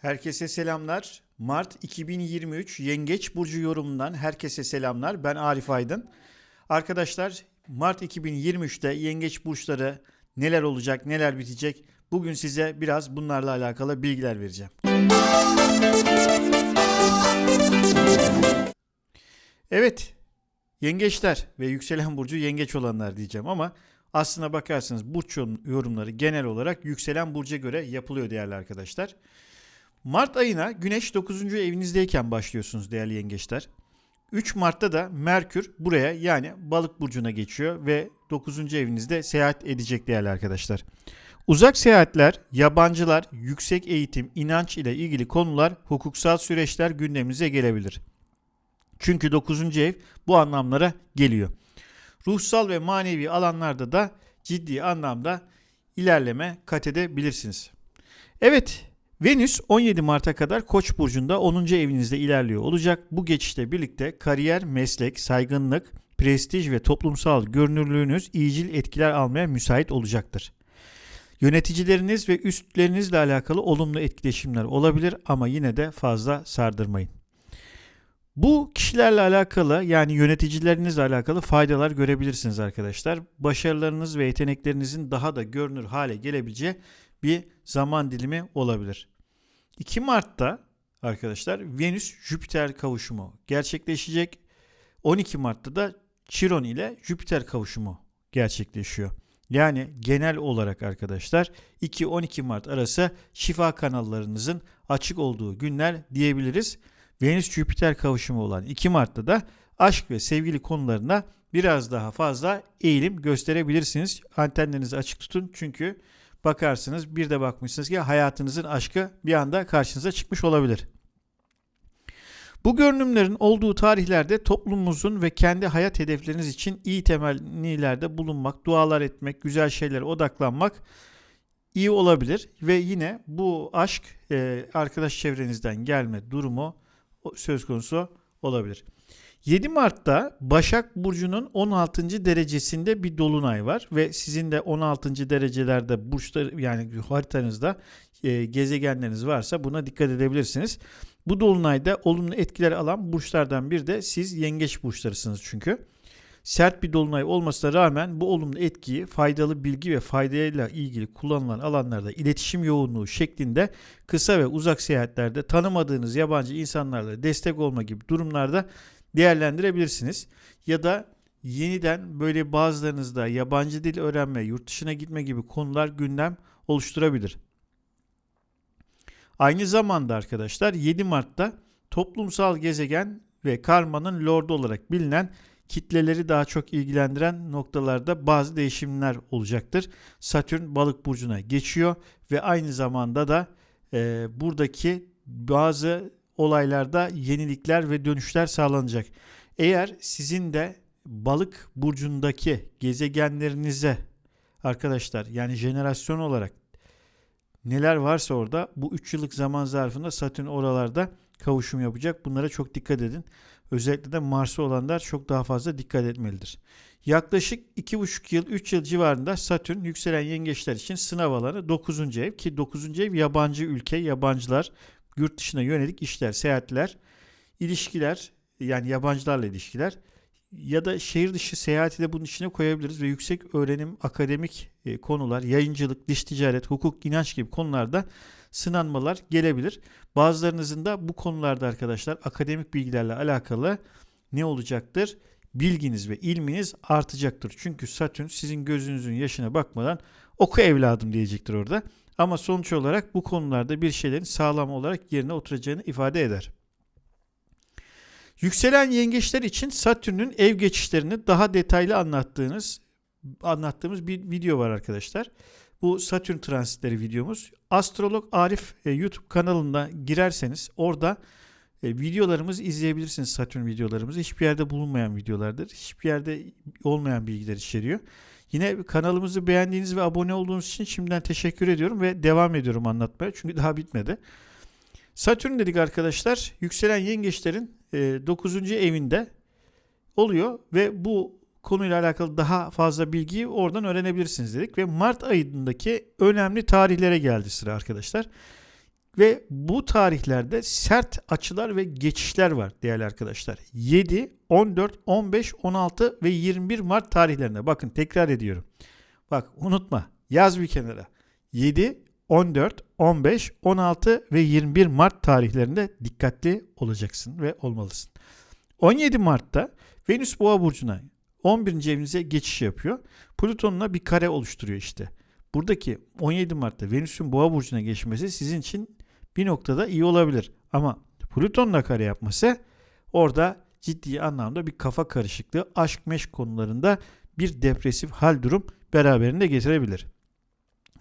Herkese selamlar. Mart 2023 Yengeç Burcu yorumundan herkese selamlar. Ben Arif Aydın. Arkadaşlar Mart 2023'te Yengeç Burçları neler olacak, neler bitecek? Bugün size biraz bunlarla alakalı bilgiler vereceğim. Evet, yengeçler ve yükselen burcu yengeç olanlar diyeceğim ama aslına bakarsanız burç yorumları genel olarak yükselen burca göre yapılıyor değerli arkadaşlar. Mart ayına Güneş 9. evinizdeyken başlıyorsunuz değerli yengeçler. 3 Mart'ta da Merkür buraya yani balık burcuna geçiyor ve 9. evinizde seyahat edecek değerli arkadaşlar. Uzak seyahatler, yabancılar, yüksek eğitim, inanç ile ilgili konular, hukuksal süreçler gündemimize gelebilir. Çünkü 9. ev bu anlamlara geliyor. Ruhsal ve manevi alanlarda da ciddi anlamda ilerleme kat edebilirsiniz. Evet, Venüs 17 Mart'a kadar Koç burcunda 10. evinizde ilerliyor olacak. Bu geçişle birlikte kariyer, meslek, saygınlık, prestij ve toplumsal görünürlüğünüz iyicil etkiler almaya müsait olacaktır. Yöneticileriniz ve üstlerinizle alakalı olumlu etkileşimler olabilir ama yine de fazla sardırmayın. Bu kişilerle alakalı yani yöneticilerinizle alakalı faydalar görebilirsiniz arkadaşlar. Başarılarınız ve yeteneklerinizin daha da görünür hale gelebileceği bir zaman dilimi olabilir. 2 Mart'ta arkadaşlar Venüs Jüpiter kavuşumu gerçekleşecek. 12 Mart'ta da Chiron ile Jüpiter kavuşumu gerçekleşiyor. Yani genel olarak arkadaşlar 2-12 Mart arası şifa kanallarınızın açık olduğu günler diyebiliriz. Venüs Jüpiter kavuşumu olan 2 Mart'ta da aşk ve sevgili konularına biraz daha fazla eğilim gösterebilirsiniz. Antenlerinizi açık tutun çünkü bakarsınız bir de bakmışsınız ki hayatınızın aşkı bir anda karşınıza çıkmış olabilir. Bu görünümlerin olduğu tarihlerde toplumumuzun ve kendi hayat hedefleriniz için iyi temennilerde bulunmak, dualar etmek, güzel şeylere odaklanmak iyi olabilir ve yine bu aşk e, arkadaş çevrenizden gelme durumu söz konusu olabilir. 7 Mart'ta Başak Burcu'nun 16. derecesinde bir dolunay var ve sizin de 16. derecelerde burçlar yani haritanızda e, gezegenleriniz varsa buna dikkat edebilirsiniz. Bu dolunayda olumlu etkiler alan burçlardan bir de siz yengeç burçlarısınız çünkü. Sert bir dolunay olmasına rağmen bu olumlu etkiyi faydalı bilgi ve faydayla ilgili kullanılan alanlarda iletişim yoğunluğu şeklinde kısa ve uzak seyahatlerde tanımadığınız yabancı insanlarla destek olma gibi durumlarda değerlendirebilirsiniz. Ya da yeniden böyle bazılarınızda yabancı dil öğrenme, yurt dışına gitme gibi konular gündem oluşturabilir. Aynı zamanda arkadaşlar 7 Mart'ta toplumsal gezegen ve karmanın lordu olarak bilinen kitleleri daha çok ilgilendiren noktalarda bazı değişimler olacaktır. Satürn balık burcuna geçiyor ve aynı zamanda da e, buradaki bazı olaylarda yenilikler ve dönüşler sağlanacak. Eğer sizin de balık burcundaki gezegenlerinize arkadaşlar yani jenerasyon olarak neler varsa orada bu 3 yıllık zaman zarfında Satürn oralarda kavuşum yapacak. Bunlara çok dikkat edin. Özellikle de Mars'a olanlar çok daha fazla dikkat etmelidir. Yaklaşık 2,5 yıl 3 yıl civarında Satürn yükselen yengeçler için sınav alanı 9. ev ki 9. ev yabancı ülke, yabancılar, yurt dışına yönelik işler, seyahatler, ilişkiler yani yabancılarla ilişkiler ya da şehir dışı seyahati de bunun içine koyabiliriz ve yüksek öğrenim, akademik e, konular, yayıncılık, dış ticaret, hukuk, inanç gibi konularda sınanmalar gelebilir. Bazılarınızın da bu konularda arkadaşlar akademik bilgilerle alakalı ne olacaktır? Bilginiz ve ilminiz artacaktır. Çünkü Satürn sizin gözünüzün yaşına bakmadan oku evladım diyecektir orada. Ama sonuç olarak bu konularda bir şeylerin sağlam olarak yerine oturacağını ifade eder. Yükselen yengeçler için Satürn'ün ev geçişlerini daha detaylı anlattığınız anlattığımız bir video var arkadaşlar. Bu Satürn transitleri videomuz. Astrolog Arif e, YouTube kanalında girerseniz orada e, videolarımızı izleyebilirsiniz Satürn videolarımızı. Hiçbir yerde bulunmayan videolardır. Hiçbir yerde olmayan bilgiler içeriyor. Yine kanalımızı beğendiğiniz ve abone olduğunuz için şimdiden teşekkür ediyorum ve devam ediyorum anlatmaya. Çünkü daha bitmedi. Satürn dedik arkadaşlar. Yükselen yengeçlerin 9. E, evinde oluyor ve bu konuyla alakalı daha fazla bilgiyi oradan öğrenebilirsiniz dedik ve Mart ayındaki önemli tarihlere geldi sıra arkadaşlar. Ve bu tarihlerde sert açılar ve geçişler var değerli arkadaşlar. 7, 14, 15, 16 ve 21 Mart tarihlerinde. Bakın tekrar ediyorum. Bak unutma. Yaz bir kenara. 7, 14, 15, 16 ve 21 Mart tarihlerinde dikkatli olacaksın ve olmalısın. 17 Mart'ta Venüs Boğa burcuna 11. evinize geçiş yapıyor. Plüton'la bir kare oluşturuyor işte. Buradaki 17 Mart'ta Venüs'ün Boğa burcuna geçmesi sizin için bir noktada iyi olabilir. Ama Plüton'la kare yapması orada ciddi anlamda bir kafa karışıklığı, aşk meşk konularında bir depresif hal durum beraberinde getirebilir.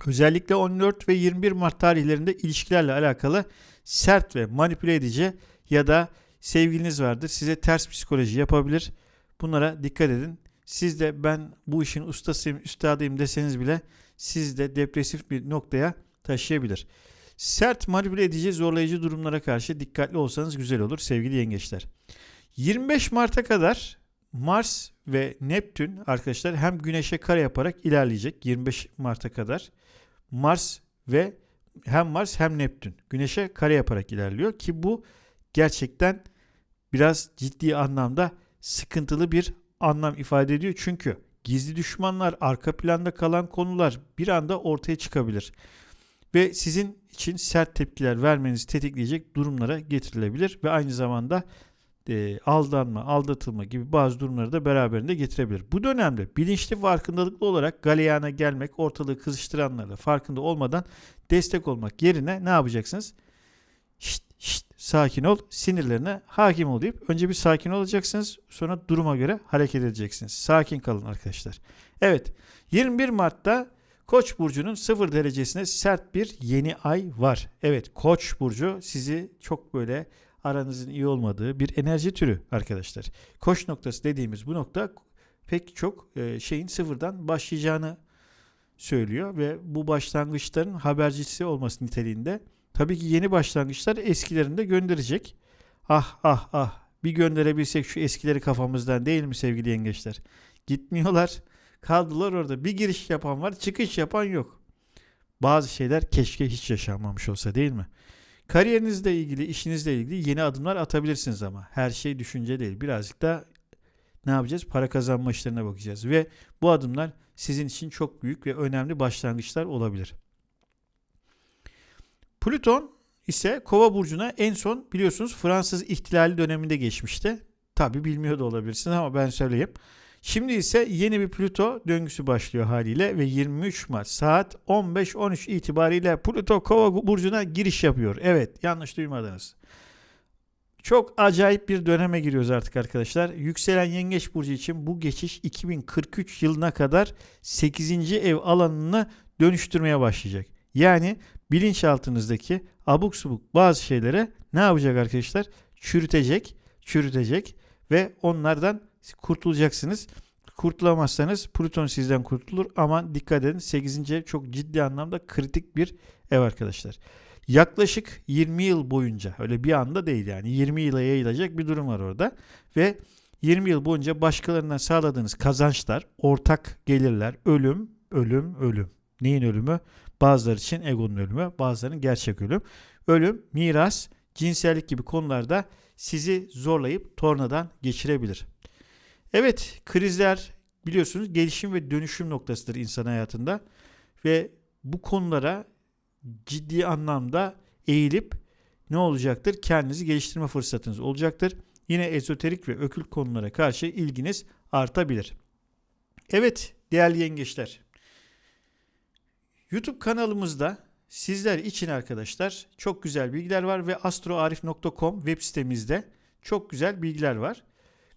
Özellikle 14 ve 21 Mart tarihlerinde ilişkilerle alakalı sert ve manipüle edici ya da sevgiliniz vardır size ters psikoloji yapabilir. Bunlara dikkat edin. Siz de ben bu işin ustasıyım, üstadıyım deseniz bile siz de depresif bir noktaya taşıyabilir. Sert manipüle edici zorlayıcı durumlara karşı dikkatli olsanız güzel olur sevgili yengeçler. 25 Mart'a kadar Mars ve Neptün arkadaşlar hem Güneş'e kare yaparak ilerleyecek 25 Mart'a kadar. Mars ve hem Mars hem Neptün Güneş'e kare yaparak ilerliyor ki bu gerçekten biraz ciddi anlamda sıkıntılı bir anlam ifade ediyor. Çünkü gizli düşmanlar, arka planda kalan konular bir anda ortaya çıkabilir. Ve sizin için sert tepkiler vermenizi tetikleyecek durumlara getirilebilir ve aynı zamanda e, aldanma, aldatılma gibi bazı durumları da beraberinde getirebilir. Bu dönemde bilinçli farkındalıklı olarak galeyana gelmek, ortalığı kızıştıranlarla farkında olmadan destek olmak yerine ne yapacaksınız? Şşt, şşt, sakin ol, sinirlerine hakim ol deyip önce bir sakin olacaksınız, sonra duruma göre hareket edeceksiniz. Sakin kalın arkadaşlar. Evet, 21 Mart'ta Koç burcunun 0 derecesine sert bir yeni ay var. Evet, Koç burcu sizi çok böyle aranızın iyi olmadığı bir enerji türü arkadaşlar. Koç noktası dediğimiz bu nokta pek çok e, şeyin sıfırdan başlayacağını söylüyor ve bu başlangıçların habercisi olması niteliğinde tabii ki yeni başlangıçlar eskilerini de gönderecek. Ah ah ah bir gönderebilsek şu eskileri kafamızdan değil mi sevgili yengeçler? Gitmiyorlar. Kaldılar orada. Bir giriş yapan var, çıkış yapan yok. Bazı şeyler keşke hiç yaşanmamış olsa değil mi? Kariyerinizle ilgili, işinizle ilgili yeni adımlar atabilirsiniz ama her şey düşünce değil. Birazcık da ne yapacağız? Para kazanma işlerine bakacağız ve bu adımlar sizin için çok büyük ve önemli başlangıçlar olabilir. Plüton ise Kova burcuna en son biliyorsunuz Fransız ihtilali döneminde geçmişti. Tabi bilmiyor da olabilirsiniz ama ben söyleyeyim. Şimdi ise yeni bir Plüto döngüsü başlıyor haliyle ve 23 Mart saat 15-13 itibariyle Plüto Kova burcuna giriş yapıyor. Evet yanlış duymadınız. Çok acayip bir döneme giriyoruz artık arkadaşlar. Yükselen Yengeç burcu için bu geçiş 2043 yılına kadar 8. ev alanını dönüştürmeye başlayacak. Yani bilinçaltınızdaki abuk subuk bazı şeylere ne yapacak arkadaşlar? Çürütecek, çürütecek ve onlardan kurtulacaksınız. Kurtulamazsanız Plüton sizden kurtulur ama dikkat edin 8. ev çok ciddi anlamda kritik bir ev arkadaşlar. Yaklaşık 20 yıl boyunca öyle bir anda değil yani 20 yıla yayılacak bir durum var orada ve 20 yıl boyunca başkalarından sağladığınız kazançlar, ortak gelirler, ölüm, ölüm, ölüm. Neyin ölümü? Bazıları için egonun ölümü, bazılarının gerçek ölüm. Ölüm, miras, cinsellik gibi konularda sizi zorlayıp tornadan geçirebilir. Evet krizler biliyorsunuz gelişim ve dönüşüm noktasıdır insan hayatında ve bu konulara ciddi anlamda eğilip ne olacaktır? Kendinizi geliştirme fırsatınız olacaktır. Yine ezoterik ve ökült konulara karşı ilginiz artabilir. Evet değerli yengeçler. YouTube kanalımızda sizler için arkadaşlar çok güzel bilgiler var ve astroarif.com web sitemizde çok güzel bilgiler var.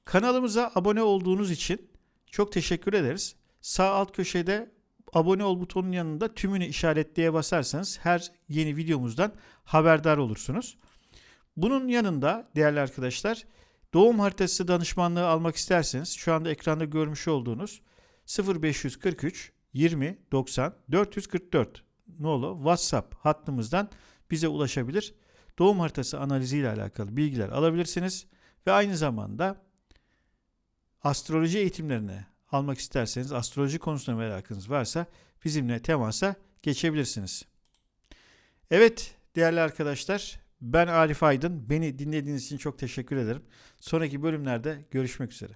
Kanalımıza abone olduğunuz için çok teşekkür ederiz. Sağ alt köşede abone ol butonunun yanında tümünü işaretleye basarsanız her yeni videomuzdan haberdar olursunuz. Bunun yanında değerli arkadaşlar doğum haritası danışmanlığı almak isterseniz şu anda ekranda görmüş olduğunuz 0543 20 90 444 nolu WhatsApp hattımızdan bize ulaşabilir. Doğum haritası analizi ile alakalı bilgiler alabilirsiniz ve aynı zamanda astroloji eğitimlerini almak isterseniz, astroloji konusunda merakınız varsa bizimle temasa geçebilirsiniz. Evet Değerli arkadaşlar ben Arif Aydın. Beni dinlediğiniz için çok teşekkür ederim. Sonraki bölümlerde görüşmek üzere.